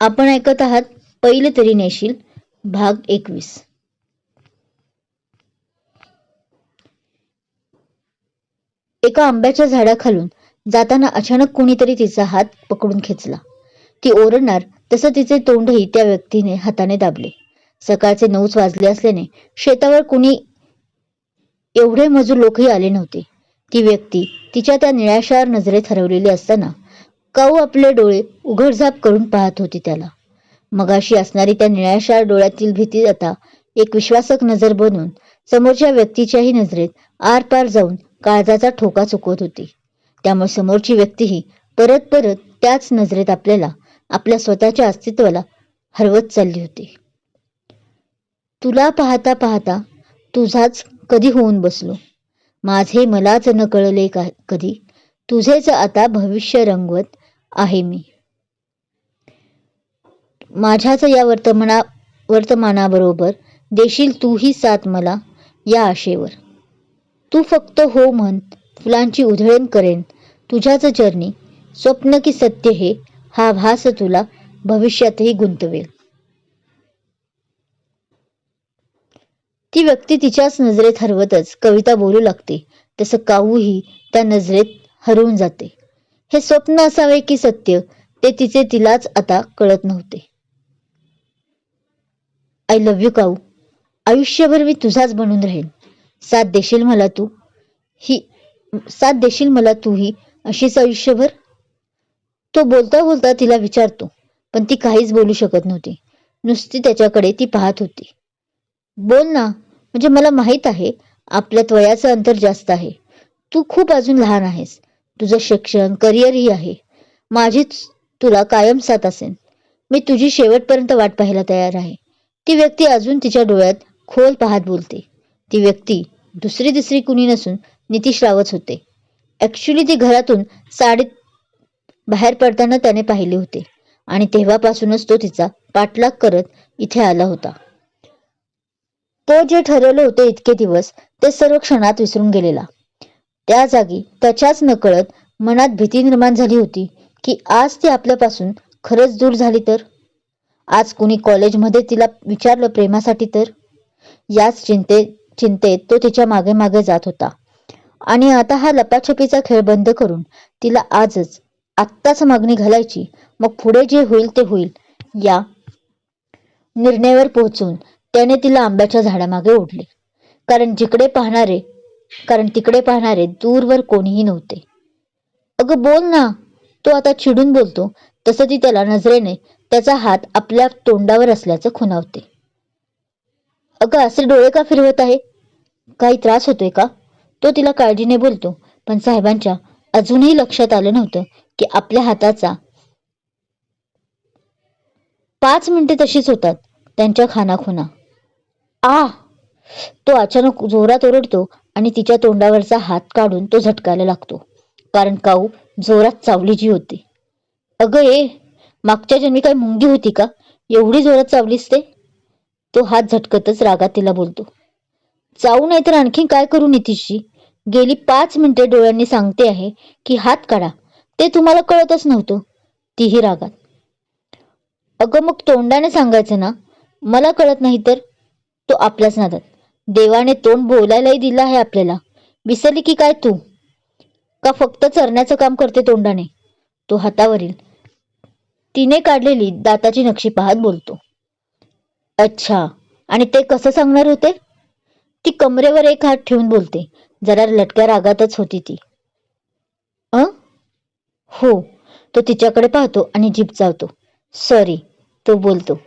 आपण ऐकत आहात पहिले तरी नेशील भाग एकवीस. एका आंब्याच्या झाडाखालून जाताना अचानक कोणीतरी तिचा हात पकडून खेचला. ती ओरडणार तसं तिचे तोंडही त्या व्यक्तीने हाताने दाबले. सकाळचे नऊच वाजले असल्याने शेतावर कुणी एवढे मजूर लोकही आले नव्हते. ती व्यक्ती तिच्या त्या निळाशार नजरेत हरवलेली असताना काऊ आपले डोळे उघडझाप करून पाहत होती त्याला. मगाशी असणारी त्या निळ्याशार डोळ्यातील भीती आता एक विश्वासक नजर बनून समोरच्या व्यक्तीच्याही नजरेत आरपार जाऊन काळजाचा ठोका चुकवत होती. त्यामुळे समोरची व्यक्तीही परत परत त्याच नजरेत आपल्याला आपल्या स्वतःच्या अस्तित्वाला हरवत चालली होती. तुला पाहता पाहता तुझाच कधी होऊन बसलो? माझे मलाच न कळले का कधी? तुझेच आता भविष्य रंगवत आहे मी. माझ्याच या वर्तमाना वर्तमानाबरोबर देशील तूही साथ मला या आशेवर. तू फक्त हो म्हण फुलांची उधळण करेन. तुझ्याच चरणी स्वप्न की सत्य हे हा भास तुला भविष्यातही गुंतवेल. ती व्यक्ती तिच्याच नजरेत हरवतच कविता बोलू लागते. तसं काऊही त्या नजरेत हरवून जाते. हे स्वप्न असावे की सत्य ते तिचे तिलाच आता कळत नव्हते. आय लव्ह यू काऊ. आयुष्यभर मी तुझाच बनून राहीन. साथ देशील मला तू? ही साथ देशील मला तू ही अशीच आयुष्यभर? तो बोलता बोलता तिला विचारतो पण ती काहीच बोलू शकत नव्हती. नुसती त्याच्याकडे ती पाहत होती. बोल ना म्हणजे मला माहीत आहे आपल्यात वयाचं अंतर जास्त आहे. तू खूप अजून लहान आहेस. तुझं शिक्षण करिअरही आहे. माझीच तुला कायम साथ असेल मी तुझी शेवटपर्यंत वाट पाहायला तयार आहे. ती व्यक्ती अजून तिच्या डोळ्यात खोल पाहत बोलते. ती व्यक्ती दुसरी दुसरी कुणी नसून नितीश रावच होते. ॲक्च्युली ती घरातून साडीत बाहेर पडताना त्याने पाहिले होते आणि तेव्हापासूनच तो तिचा पाठलाग करत इथे आला होता. तो जे ठरवलं होते इतके दिवस ते सर्व क्षणात विसरून गेलेला. त्या जागी त्याच्याच नकळत मनात भीती निर्माण झाली होती की आज ती आपल्यापासून खरंच दूर झाली तर? आज कुणी कॉलेजमध्ये तिला विचारलं प्रेमासाठी तर? याच चिंते चिंतेत तो तिच्यामागे मागे जात होता. आणि आता हा लपाछपीचा खेळ बंद करून तिला आजच आत्ताच मागणी घालायची मग पुढे जे होईल ते होईल या निर्णयावर पोहोचून त्याने तिला आंब्याच्या झाडामागे ओढले. कारण जिकडे पाहणारे कारण तिकडे पाहणारे दूरवर कोणीही नव्हते. अगं बोल ना तो आता चिडून बोलतो तसं ती त्याला नजरेने त्याचा हात आपल्या तोंडावर असल्याचं खुणावते. अगं असे डोळे का फिरवत आहे? काही त्रास होतोय का? तो तिला काळजीने बोलतो पण साहेबांच्या अजूनही लक्षात आलं नव्हतं की आपल्या हाताचा पाच मिनिटे तशीच होतात त्यांच्या खानाखुना. आ! तो अचानक जोरात ओरडतो आणि तिच्या तोंडावरचा हात काढून तो झटकायला लागतो. कारण काऊ जोरात चावलीची होती. अगं ए मागच्या जन्मी काय मुंगी होती का? एवढी जोरात चावलीस ते? तो हात झटकतच रागात तिला बोलतो. चावू नाही तर आणखी काय करू नितीशजी? गेली पाच मिनिटे डोळ्यांनी सांगते आहे की हात काढा. ते तुम्हाला कळतच नव्हतं. तीही रागात. अगं मग तोंडाने सांगायचं ना? मला कळत नाही तर? तो आपल्याच नादात. देवाने तोंड बोलायलाही दिलं आहे आपल्याला. विसरली की काय तू? का फक्त चरण्याचं काम करते तोंडाने? तो हातावरील तिने काढलेली दाताची नक्षी पाहत बोलतो. अच्छा आणि ते कसं सांगणार होते? ती कमरेवर एक हात ठेवून बोलते. जरा लटक्या रागातच होती ती. अ? हो तो तिच्याकडे पाहतो आणि जीप चावतो. सॉरी तो बोलतो.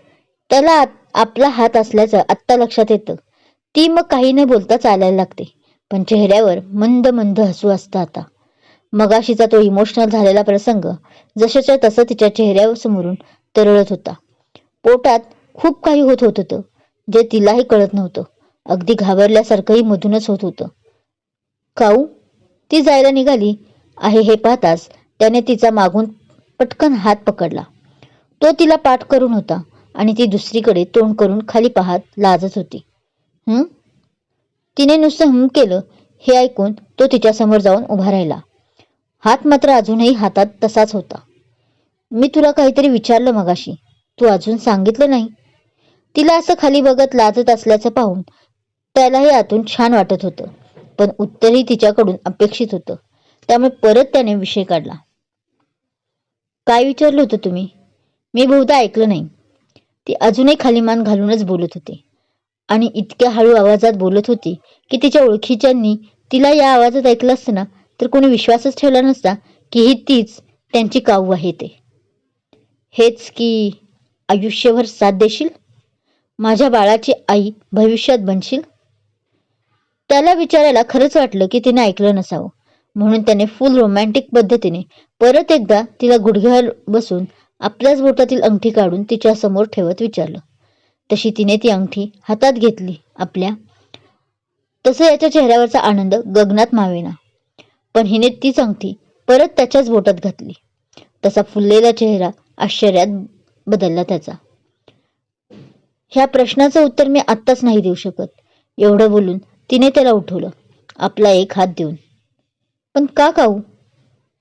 त्याला आपला हात असल्याचं आत्ता लक्षात येतं. ती मग काही न बोलता चालायला लागते. पण चेहऱ्यावर मंद मंद हसू असतं आता. मगाशीचा तो इमोशनल झालेला प्रसंग जशाच्या तसं तिच्या चेहऱ्यावर समोरून तरळत होता. पोटात खूप काही होत होत होतं जे तिलाही कळत नव्हतं. अगदी घाबरल्यासारखंही मधूनच होत होतं. काऊ? ती जायला निघाली. आहे हे पाहताच त्याने तिचा मागून पटकन हात पकडला. तो तिला पाठ करून होता आणि ती दुसरीकडे तोंड करून खाली पाहत लाजत होती. हं? तिने नुसतं हं केलं हे ऐकून तो तिच्यासमोर जाऊन उभा राहिला. हात मात्र अजूनही हातात तसाच होता. मी तुला काहीतरी विचारलं मगाशी. तू अजून सांगितलं नाही. तिला असं खाली बघत लाजत असल्याचं पाहून त्यालाही आतून छान वाटत होतं. पण उत्तरही तिच्याकडून अपेक्षित होतं. त्यामुळे परत त्याने विषय काढला. काय विचारलं होतं तुम्ही? मी बहुधा ऐकलं नाही. ती अजूनही खाली मान घालूनच बोलत होते. आणि इतक्या हळू आवाजात बोलत होती की तिच्या ओळखीच्यांनी तिला या आवाजात ऐकलं असतं ना तर कोणी विश्वासच ठेवला नसता की ही तीच त्यांची काऊ आहे ते. हेच की आयुष्यभर साथ देशील? माझ्या बाळाची आई भविष्यात बनशील? त्याला विचारायला खरंच वाटलं की तिने ऐकलं नसावं. म्हणून त्याने फुल रोमॅन्टिक पद्धतीने परत एकदा तिला गुडघ्यावर बसून आपल्याच बोटातील अंगठी काढून तिच्यासमोर ठेवत विचारलं. तशी तिने ती अंगठी हातात घेतली आपल्या. तसं याच्या चेहऱ्यावरचा आनंद गगनात मावेना. पण हिने तीच अंगठी परत त्याच्याच बोटात घातली. तसा फुललेला चेहरा आश्चर्यात बदलला त्याचा. ह्या प्रश्नाचं उत्तर मी आत्ताच नाही देऊ शकत. एवढं बोलून तिने त्याला उठवलं. आपला एक हात देऊन. पण का काऊ?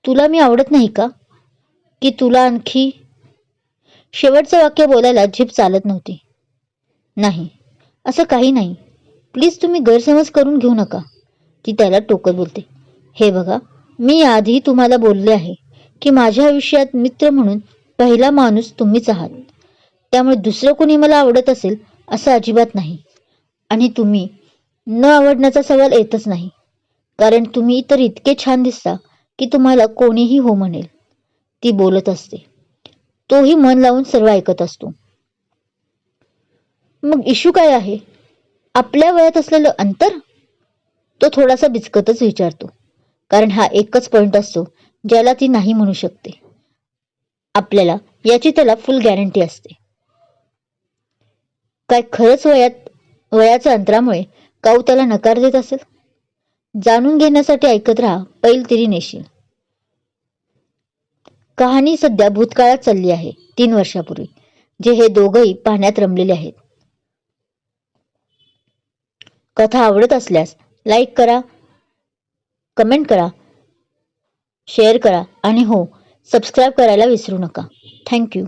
तुला मी आवडत नाही का? की तुला आणखी? शेवटचं वाक्य बोलायला झीप चालत नव्हती. नाही असं काही नाही. प्लीज तुम्ही गैरसमज करून घेऊ नका. ती त्याला टोकत बोलते. हे बघा मी आधी तुम्हाला बोलले आहे की माझ्या आयुष्यात मित्र म्हणून पहिला माणूस तुम्हीच आहात. त्यामुळे दुसरं कोणी मला आवडत असेल असं अजिबात नाही. आणि तुम्ही न आवडण्याचा सवाल येतच नाही. कारण तुम्ही तर इतके छान दिसता की तुम्हाला कोणीही हो म्हणेल. ती बोलत असते. तोही मन लावून सर्व ऐकत असतो. मग इशू काय आहे? आपल्या वयात असलेलं अंतर? तो थोडासा बिचकतच विचारतो. कारण हा एकच पॉईंट असतो ज्याला ती नाही म्हणू शकते. आपल्याला याची त्याला फुल गॅरंटी असते. काय खरंच वयात वयाच्या अंतरामुळे काऊ त्याला नकार देत असेल? जाणून घेण्यासाठी ऐकत राहा पैल तिरी नेशील. कहाणी सध्या भूतकाळात चालली आहे तीन वर्षापूर्वी जे हे दोघंही पाण्यात रमलेले आहेत. कथा आवडत असल्यास लाईक करा कमेंट करा शेअर करा आणि हो सबस्क्राईब करायला विसरू नका. थँक्यू